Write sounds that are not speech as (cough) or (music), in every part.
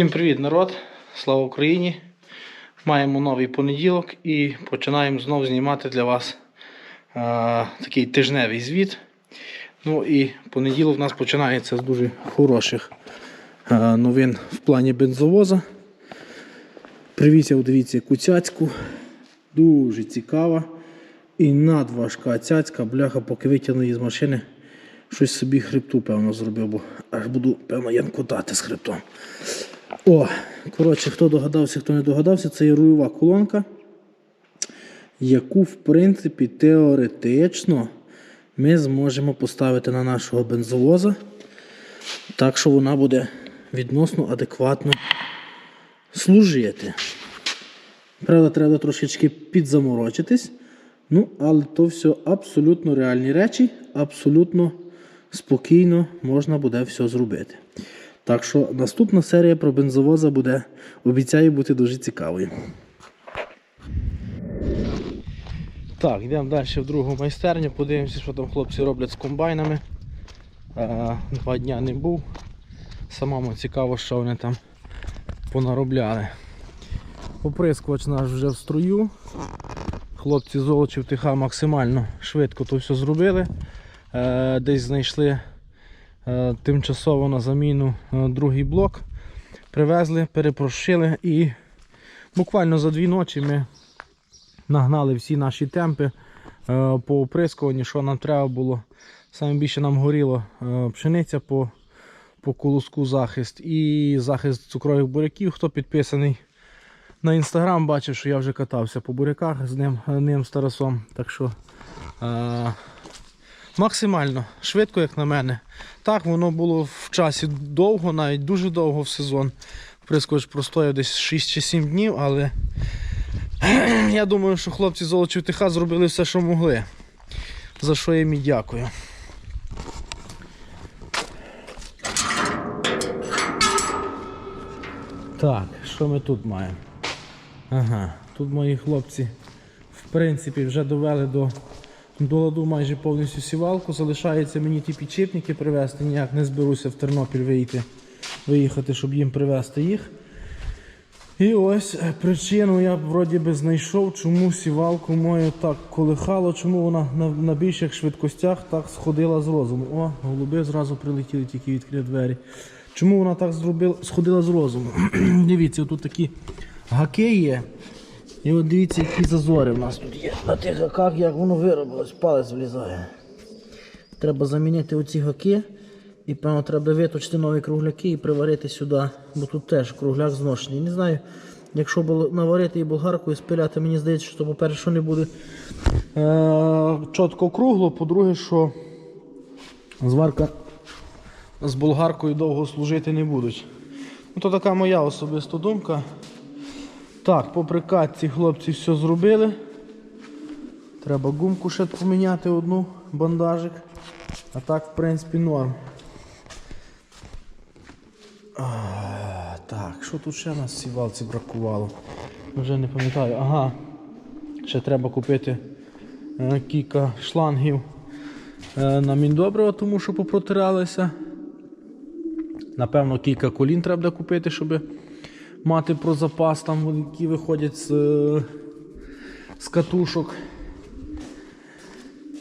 Всім привіт, народ! Слава Україні! Маємо новий понеділок і починаємо знову знімати для вас е, такий тижневий звіт. Ну і понеділок у нас починається з дуже хороших е, новин в плані бензовоза. Привізяв, дивіться, яку цяцьку. Дуже цікава. І надважка цяцька, бляха, поки витягну її з машини, щось собі хребту, певно, зробив, бо аж буду, певно, янкотати з хребтом. О, коротше, хто догадався, хто не догадався, це є рульова колонка, яку, в принципі, теоретично ми зможемо поставити на нашого бензовоза, так що вона буде відносно адекватно служити. Правда, треба трошечки підзаморочитись. Ну, але то все абсолютно реальні речі, абсолютно спокійно можна буде все зробити. Так що наступна серія про бензовоза буде, обіцяю бути дуже цікавою. Так, йдемо далі в другу майстерню, подивимося, що там хлопці роблять з комбайнами. Е, Два дня не був. Самому цікаво, що вони там понаробляли. Оприскувач наш вже в струю. Хлопці з Золочів ТХ максимально швидко то все зробили. Е, Десь знайшли тимчасово на заміну е, другий блок. Привезли, перепрошили і буквально за дві ночі ми нагнали всі наші темпи е, по оприскуванню, що нам треба було. Саме більше нам горіло е, пшениця по, по колоску захист і захист цукрових буряків. Хто підписаний на інстаграм, бачив, що я вже катався по буряках з ним, ним з Тарасом. Так що е, максимально швидко, як на мене. Так, воно було в часі довго, навіть дуже довго в сезон. Прискоч простояв десь 6 чи 7 днів, але (clears throat) я думаю, що хлопці з ТХ зробили все, що могли. За що їм і дякую. Так, що ми тут маємо? Ага, тут мої хлопці в принципі вже довели до, до ладу майже повністю сівалку. Залишається мені ті підчіпники привезти, ніяк не зберуся в Тернопіль вийти, виїхати, щоб їм привезти їх. І ось е, причину я вроді би знайшов, чому сівалку мою так колихало, чому вона на, на більших швидкостях так сходила з розуму. О, голуби зразу прилетіли, тільки відкрив двері. Чому вона так зробила, сходила з розуму? (clears throat) Дивіться, тут такі гаки є. І от дивіться, які зазори в нас тут є. На тих гаках, як воно виробилось, палець влізає. Треба замінити оці гаки. І певно треба виточити нові кругляки і приварити сюди, бо тут теж кругляк зношений. Не знаю, якщо наварити і болгаркою спиляти, мені здається, що по-перше, що не буде е- чітко кругло, по-друге, що зварка з болгаркою довго служити не будуть. Ну, То така моя особиста думка. Так, по прикатці хлопці все зробили. Треба гумку ще поміняти одну, бандажик. А так, в принципі, норм. А, так, що тут ще нас в сівалці бракувало? Вже не пам'ятаю. Ага. Ще треба купити е, кілька шлангів е, на міндобриво, тому що попротиралися. Напевно, кілька колін треба купити, щоб мати про запас, там, які виходять з, з катушок.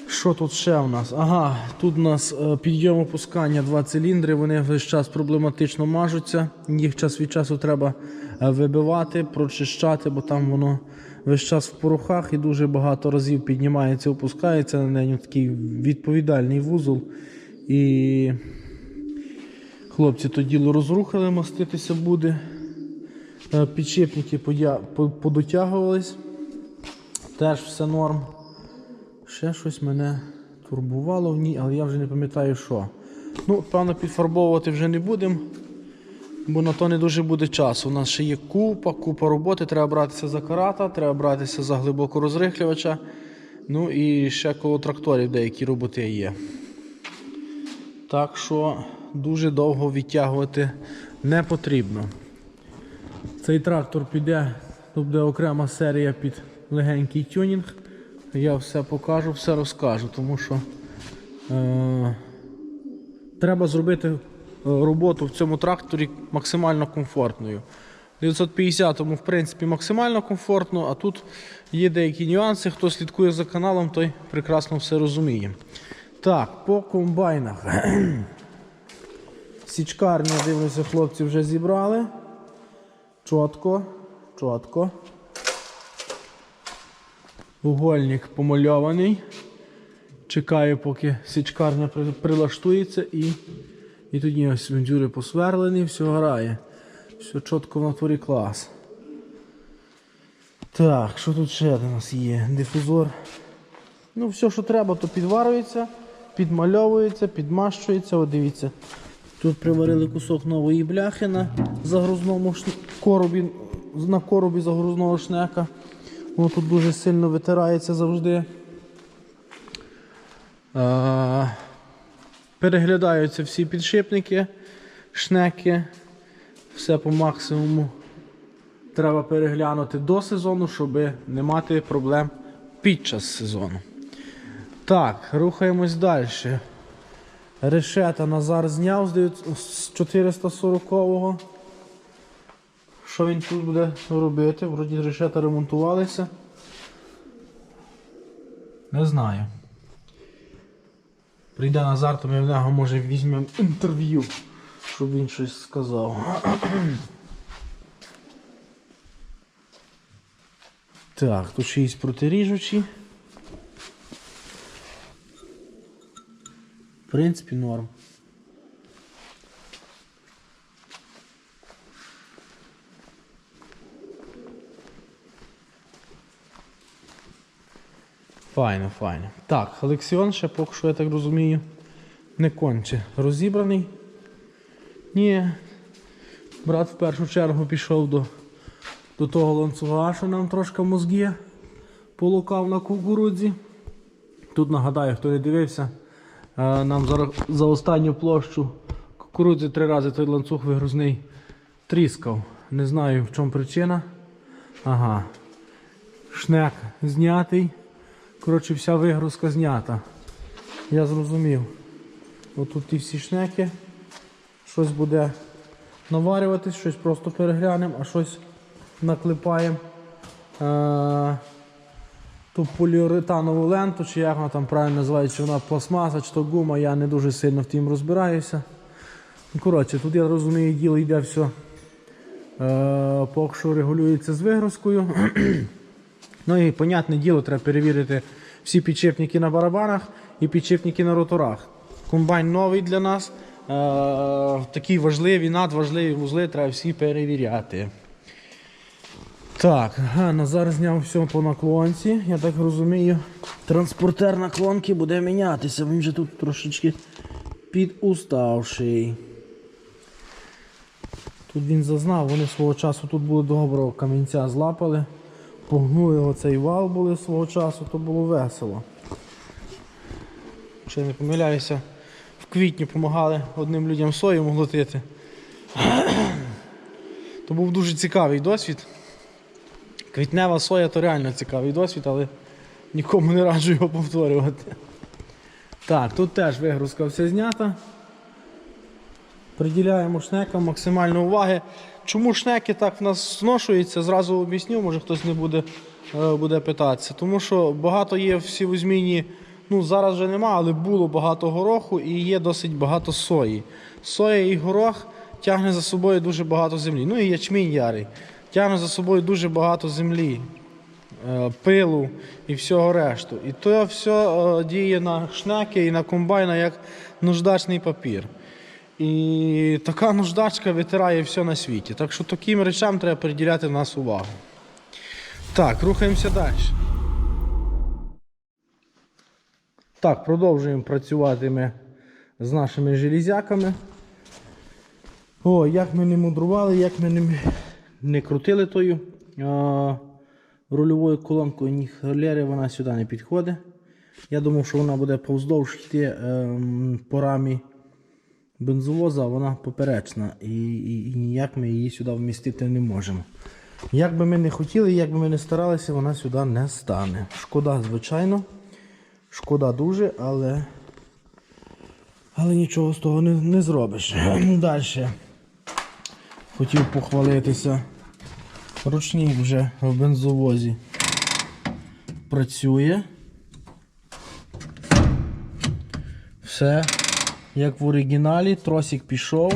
Що тут ще у нас? Ага, тут у нас е, підйом опускання два циліндри, вони весь час проблематично мажуться. Їх час від часу треба е, вибивати, прочищати, бо там воно весь час в порохах і дуже багато разів піднімається, опускається на неї такий відповідальний вузол. І хлопці то діло розрухали, маститися буде. Е, Підшипники подотягувались. Теж все норм. Ще щось мене турбувало в ній, але я вже не пам'ятаю що. Ну, певно, підфарбовувати вже не будемо, бо на то не дуже буде часу. У нас ще є купа, купа роботи. Треба братися за карата, треба братися за глибоко розрихлювача. Ну і ще коло тракторів деякі роботи є. Так що дуже довго відтягувати не потрібно. Цей трактор піде, тут буде окрема серія під легенький тюнінг. Я все покажу, все розкажу, тому що е, треба зробити роботу в цьому тракторі максимально комфортною. 950-му, в принципі, максимально комфортно, а тут є деякі нюанси. Хто слідкує за каналом, той прекрасно все розуміє. Так, по комбайнах. (clears throat) Січкарня, дивлюся, хлопці вже зібрали. Чотко, чотко. Угольник помальований. Чекаю, поки січкарня прилаштується і, і тоді ось вендюри посверлені, все грає. Все чітко в натурі клас. Так, що тут ще у нас є? Дифузор. Ну, все, що треба, то підварюється, підмальовується, підмащується. От дивіться. Тут приварили кусок нової бляхи на загрузному шн... коробі, на коробі загрузного шнека. Воно тут дуже сильно витирається завжди. А, переглядаються всі підшипники, шнеки. Все по максимуму треба переглянути до сезону, щоб не мати проблем під час сезону. Так, рухаємось далі. Решета Назар зняв з 440-го. Що він тут буде робити? Вроді решета ремонтувалися. Не знаю. Прийде Назар, то ми в нього може візьмемо інтерв'ю, щоб він щось сказав. Так, тут ще є протиріжучі. В принципі, норм. Файно, файно. Так, Алексіон ще поки що, я так розумію, не конче. Розібраний. Ні. Брат в першу чергу пішов до, до того ланцюга, що нам трошки мозги полукав на кукурудзі. Тут нагадаю, хто не дивився, нам за, за останню площу кукурудзи три рази той ланцюг вигрузний тріскав. Не знаю в чому причина. Ага. Шнек знятий. Коротше, вся вигрузка знята. Я зрозумів. Отут ті всі шнеки. Щось буде наварюватись, щось просто переглянемо, а щось наклепаємо. Ту поліуретанову ленту, чи як вона там правильно називається, чи вона пластмаса, чи то гума, я не дуже сильно в тім розбираюся. Ну, коротше, тут я розумію, діло йде все. Е, поки що регулюється з вигрузкою. (clears throat) ну і, понятне діло, треба перевірити всі підшипники на барабанах і підшипники на роторах. Комбайн новий для нас. Е, такі важливі, надважливі вузли треба всі перевіряти. Так, Назар зняв все по наклонці. Я так розумію, транспортер наклонки буде мінятися. Він же тут трошечки підуставший. Тут він зазнав, вони свого часу тут були доброго камінця злапали, погнули оцей вал були свого часу, то було весело. Якщо я не помиляюся, в квітні допомагали одним людям сою молотити. То був дуже цікавий досвід. Квітнева соя то реально цікавий досвід, але нікому не раджу його повторювати. Так, тут теж вигрузка все знята. Приділяємо шнекам максимально уваги. Чому шнеки так в нас зношуються, зразу об'ясню, може хтось не буде, е, буде питатися. Тому що багато є в сівозміні, ну зараз вже нема, але було багато гороху і є досить багато сої. Соя і горох тягне за собою дуже багато землі. Ну і ячмінь ярий. Тягне за собою дуже багато землі, е, пилу і всього решту. І то все е, діє на шнеки і на комбайна як нуждачний папір. І така нуждачка витирає все на світі. Так що таким речам треба приділяти в нас увагу. Так, рухаємося далі. Так, продовжуємо працювати ми з нашими железяками. О, як ми не мудрували, як ми не, не крутили тою а, рульовою колонкою, ні холєри, вона сюди не підходить. Я думав, що вона буде повздовж йти ем, по рамі бензовоза, вона поперечна. І, і, і ніяк ми її сюди вмістити не можемо. Як би ми не хотіли, як би ми не старалися, вона сюди не стане. Шкода, звичайно. Шкода дуже, але Але нічого з того не, не зробиш. (clears throat) Далі. Хотів похвалитися. Ручник вже в бензовозі працює. Все як в оригіналі, тросик пішов.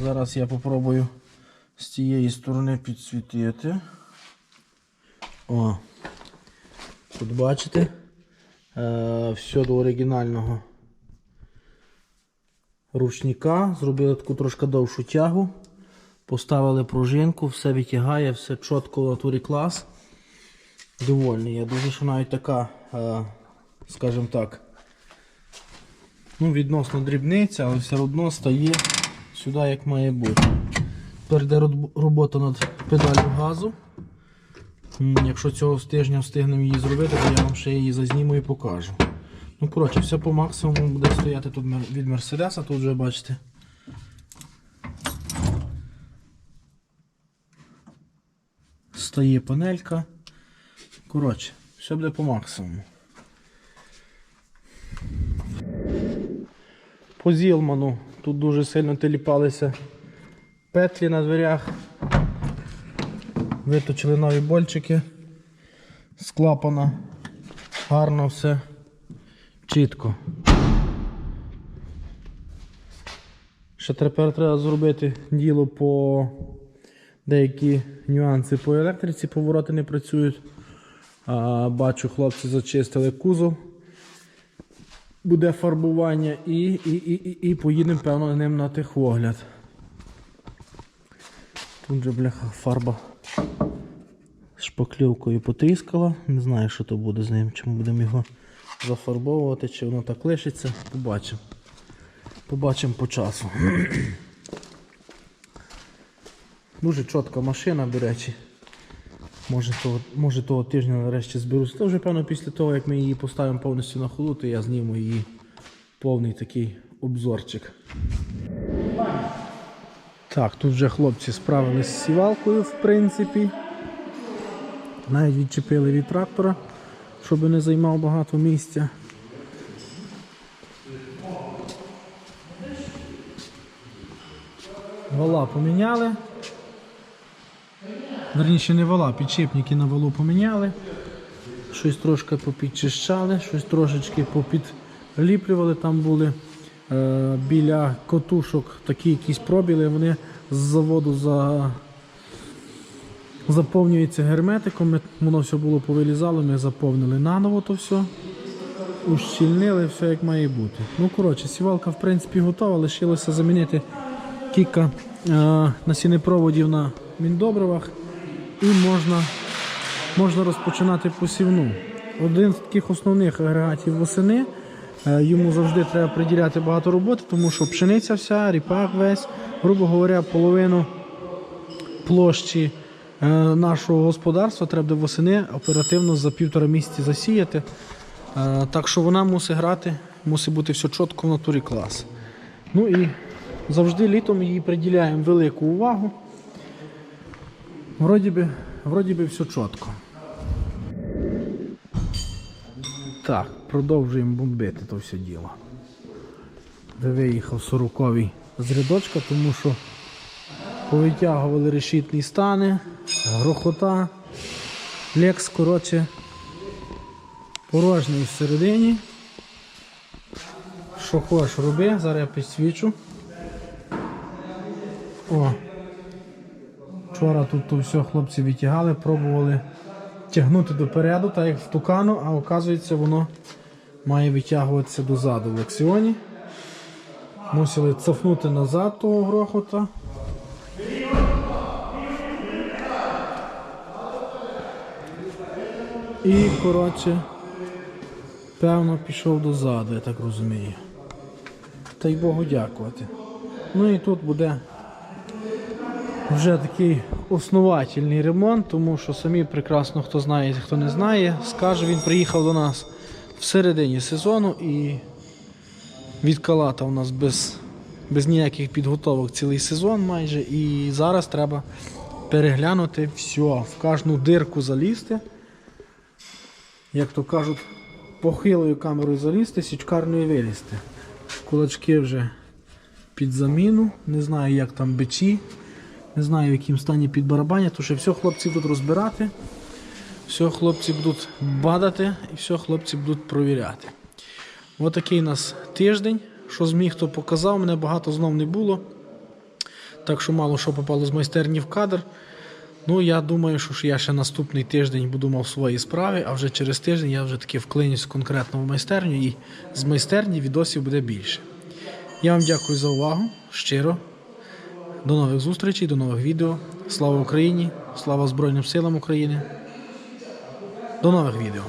Зараз я попробую з цієї сторони підсвітити. О. Тут бачите? Е, все до оригінального ручника. Зробили таку трошки довшу тягу. Поставили пружинку, все витягає, все чітко в натурі клас. Довольний. Я дуже що навіть така, е, скажімо так, ну, відносно дрібниця, але все одно стає сюди як має бути. Тепер йде робота над педалю газу. Якщо цього тижня встигнемо її зробити, то я вам ще її зазніму і покажу. Ну, коротше, все по максимуму буде стояти тут від Мерседеса, тут вже бачите. Стає панелька. Коротше, все буде по максимуму. По Зілману тут дуже сильно теліпалися петлі на дверях. Виточили нові больчики з клапана. Гарно все чітко. Ще тепер треба зробити діло по деякі нюанси по електриці, повороти не працюють. А, бачу, хлопці зачистили кузов. Буде фарбування і, і, і, і, і поїдемо, певно, ним на техогляд. Тут же, бляха, фарба шпаклівкою потріскала. Не знаю, що то буде з ним, чи ми будемо його зафарбовувати, чи воно так лишиться. Побачимо. Побачимо по часу. Дуже чітка машина, до речі. Може того, може того тижня нарешті зберуся. Це вже певно після того, як ми її поставимо повністю на ходу, то я зніму її повний такий обзорчик. Так, тут вже хлопці справились з сівалкою, в принципі. Навіть відчепили від трактора, щоб не займав багато місця. Вала поміняли. Верніше не вала, підшипники на валу поміняли. Щось трошки попідчищали, щось трошечки попідліплювали. Там були е, біля котушок такі якісь пробіли, вони з заводу за... заповнюються герметиком. Воно все було повилізало, ми заповнили наново то все. Ущільнили, все як має бути. Ну, коротше, сівалка в принципі готова, лишилося замінити кілька е, насіннепроводів на міндобривах і можна, можна розпочинати посівну. Один з таких основних агрегатів восени. е, Йому завжди треба приділяти багато роботи, тому що пшениця вся, ріпак весь, грубо говоря, половину площі е, нашого господарства треба буде восени оперативно за півтора місяці засіяти. Е, Так що вона мусить грати, мусить бути все чітко в натурі клас. Ну і завжди літом їй приділяємо велику увагу. Вроді би, вроді би все чітко. Так, продовжуємо бомбити то все діло. Де виїхав 40-й з рядочка, тому що повитягували решітні стани, грохота, лекс, коротше, порожній всередині. Що хочеш роби, зараз я підсвічу. О. Вчора тут все хлопці витягали, пробували тягнути допереду, так як в тукану, а оказується воно має витягуватися дозаду в лексіоні. Мусили цофнути назад того грохота. І, коротше, певно, пішов дозаду, я так розумію. Та й Богу дякувати. Ну і тут буде вже такий основательний ремонт, тому що самі прекрасно хто знає, хто не знає, скаже, він приїхав до нас в середині сезону і відкалатав нас без, без ніяких підготовок цілий сезон майже. І зараз треба переглянути все, в кожну дирку залізти. Як то кажуть, похилою камерою залізти, січкарною вилізти. Кулачки вже під заміну. Не знаю, як там бичі. Не знаю, в якому стані під барабаня, тому що все хлопці будуть розбирати, все хлопці будуть бадати і все хлопці будуть провіряти. Отакий у нас тиждень. Що зміг, то показав. Мене багато знов не було. Так що мало що попало з майстерні в кадр. Ну, я думаю, що я ще наступний тиждень буду мав свої справи, а вже через тиждень я вже таки вклинюсь конкретно в майстерню і з майстерні відосів буде більше. Я вам дякую за увагу. Щиро. До нових зустрічей, до нових відео. Слава Україні! Слава Збройним силам України. До нових відео.